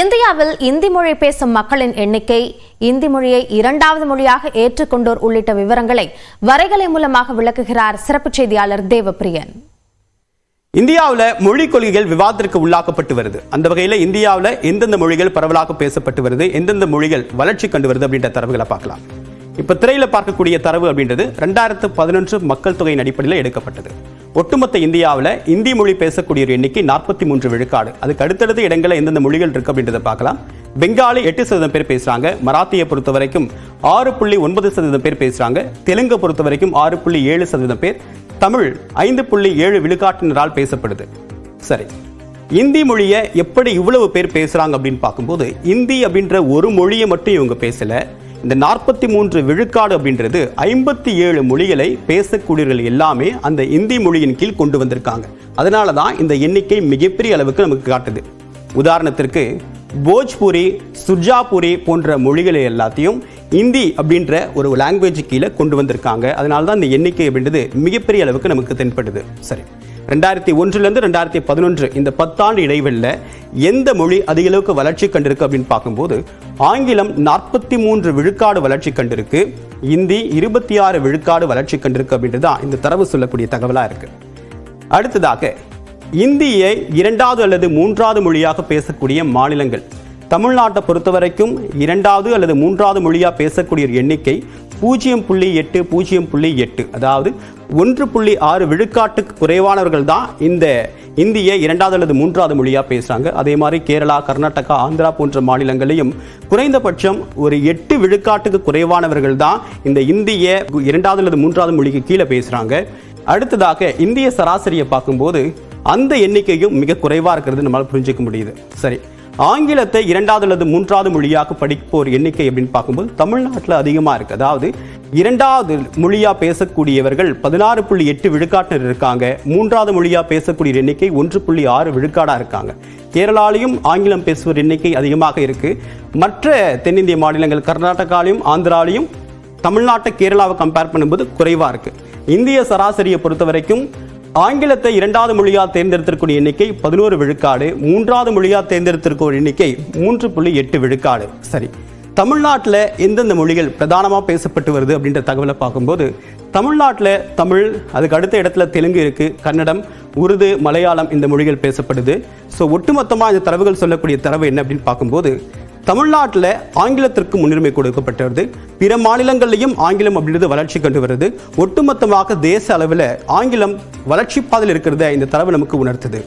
இந்தியாவில் இந்தி மொழி பேசும் மக்களின் எண்ணிக்கை இந்தி மொழியை இரண்டாவது மொழியாக ஏற்றுக்கொண்டோர் உள்ளிட்ட விவரங்களை வரைகலை மூலமாக விளக்குகிறார் சிறப்பு செய்தியாளர் தேவப்பிரியன். இந்தியாவில் மொழி கொள்கைகள் விவாதத்திற்கு உள்ளாக்கப்பட்டு வருது. அந்த வகையில் இந்தியாவில் எந்தெந்த மொழிகள் பரவலாக பேசப்பட்டு வருது எந்தெந்த மொழிகள் வளர்ச்சி கண்டு வருது அப்படின்ற தரவுகளை பார்க்கலாம். இப்போ திரையில பார்க்கக்கூடிய தரவு அப்படின்றது ரெண்டாயிரத்து பதினொன்று மக்கள் தொகையின் அடிப்படையில் எடுக்கப்பட்டது. ஒட்டுமொத்த இந்தியாவில் இந்தி மொழி பேசக்கூடிய ஒரு எண்ணிக்கை நாற்பத்தி மூன்று விழுக்காடு. அதுக்கு அடுத்தடுத்த இடங்களில் எந்தெந்த மொழிகள் இருக்கு அப்படின்றத பார்க்கலாம். பெங்காலி எட்டு சதவீதம் பேர் பேசுறாங்க. மராத்தியை பொறுத்த வரைக்கும் ஆறு புள்ளி ஒன்பது சதவீதம் பேர் பேசுறாங்க. தெலுங்கை பொறுத்த வரைக்கும் ஆறு புள்ளி ஏழு சதவீதம் பேர். தமிழ் ஐந்து புள்ளி ஏழு விழுக்காட்டினரால் பேசப்படுது. சரி. இந்தி மொழியை எப்படி இவ்வளவு பேர் பேசுறாங்க அப்படின்னு பார்க்கும்போது இந்தி அப்படின்ற ஒரு மொழியை மட்டும் இவங்க பேசல. இந்த நாற்பத்தி மூன்று விழுக்காடு அப்படின்றது ஐம்பத்தி ஏழு மொழிகளை பேசக்கூடியவர்கள் எல்லாமே அந்த இந்தி மொழியின் கீழ் கொண்டு வந்திருக்காங்க. அதனால தான் இந்த எண்ணிக்கை மிகப்பெரிய அளவுக்கு நமக்கு காட்டுது. உதாரணத்திற்கு போஜ்பூரி சுர்ஜாபுரி போன்ற மொழிகளை எல்லாத்தையும் இந்தி அப்படின்ற ஒரு லாங்குவேஜ் கீழே கொண்டு வந்திருக்காங்க. அதனால தான் இந்த எண்ணிக்கை அப்படின்றது மிகப்பெரிய அளவுக்கு நமக்கு தென்படுது. சரி. ரெண்டாயிரத்தி ஒன்றுலேருந்து ரெண்டாயிரத்தி பதினொன்று இந்த பத்தாண்டு இடைவெளியில் எந்த மொழி அதிக அளவுக்கு வளர்ச்சி கண்டிருக்கு அப்படின்னு பார்க்கும்போது ஆங்கிலம் நாற்பத்தி மூன்று விழுக்காடு வளர்ச்சி கண்டிருக்கு இந்தி இருபத்தி ஆறு விழுக்காடு வளர்ச்சி கண்டிருக்கு அப்படின்றது தான் இந்த தரவு சொல்லக்கூடிய தகவலாக இருக்கு. அடுத்ததாக இந்தியை இரண்டாவது அல்லது மூன்றாவது மொழியாக பேசக்கூடிய மாநிலங்கள். தமிழ்நாட்டை பொறுத்த வரைக்கும் இரண்டாவது அல்லது மூன்றாவது மொழியாக பேசக்கூடிய எண்ணிக்கை பூஜ்ஜியம் புள்ளி எட்டு பூஜ்ஜியம் புள்ளி எட்டு. அதாவது ஒன்று புள்ளி ஆறு விழுக்காட்டுக்கு குறைவானவர்கள் தான் இந்த இந்திய இரண்டாவது அல்லது மூன்றாவது மொழியாக பேசுகிறாங்க அதே மாதிரி கேரளா கர்நாடகா ஆந்திரா போன்ற மாநிலங்களையும் குறைந்தபட்சம் ஒரு எட்டு விழுக்காட்டுக்கு குறைவானவர்கள் தான் இந்த இந்திய இரண்டாவது அல்லது மூன்றாவது மொழிக்கு கீழே பேசுகிறாங்க அடுத்ததாக இந்திய சராசரியை பார்க்கும்போது அந்த எண்ணிக்கையும் மிக குறைவாக இருக்கிறது நம்மளால் புரிஞ்சுக்க முடியுது. சரி. ஆங்கிலத்தை இரண்டாவது அல்லது மூன்றாவது மொழியாக படிப்போர் எண்ணிக்கை அப்படின்னு பார்க்கும்போது தமிழ்நாட்டில் அதிகமாக இருக்குது அதாவது இரண்டாவது மொழியாக பேசக்கூடியவர்கள் பதினாறு புள்ளி எட்டு விழுக்காட்டினர் இருக்காங்க. மூன்றாவது மொழியாக பேசக்கூடிய எண்ணிக்கை ஒன்று புள்ளி ஆறு விழுக்காடாக இருக்காங்க. கேரளாலையும் ஆங்கிலம் பேசுவோர் எண்ணிக்கை அதிகமாக இருக்குது மற்ற தென்னிந்திய மாநிலங்கள் கர்நாடகாலையும் ஆந்திராலையும் தமிழ்நாட்டை கேரளாவை கம்பேர் பண்ணும்போது குறைவாக இருக்குது இந்திய சராசரியை பொறுத்த வரைக்கும் ஆங்கிலத்தை இரண்டாவது மொழியாக தேர்ந்தெடுத்திருக்கூடிய எண்ணிக்கை பதினோரு விழுக்காடு மூன்றாவது மொழியாக தேர்ந்தெடுத்திருக்கிற எண்ணிக்கை மூன்று புள்ளி எட்டு விழுக்காடு. சரி தமிழ்நாட்டில் எந்தெந்த மொழிகள் பிரதானமாக பேசப்பட்டு வருது அப்படின்ற தகவலை பார்க்கும்போது தமிழ்நாட்டில் தமிழ் அதுக்கு அடுத்த இடத்துல தெலுங்கு இருக்கு கன்னடம் உருது மலையாளம் இந்த மொழிகள் பேசப்படுது. ஸோ ஒட்டுமொத்தமாக இந்த தரவுகள் சொல்லக்கூடிய தரவு என்ன அப்படின்னு பார்க்கும்போது தமிழ்நாட்டில் ஆங்கிலத்திற்கு முன்னுரிமை கொடுக்கப்பட்டு வருது பிற மாநிலங்கள்லையும் ஆங்கிலம் அப்படின்றது வளர்ச்சி கண்டு வருது. ஒட்டுமொத்தமாக தேச அளவில் ஆங்கிலம் வளர்ச்சி பாதையில் இருக்கிறத இந்த தரவு நமக்கு உணர்த்துது.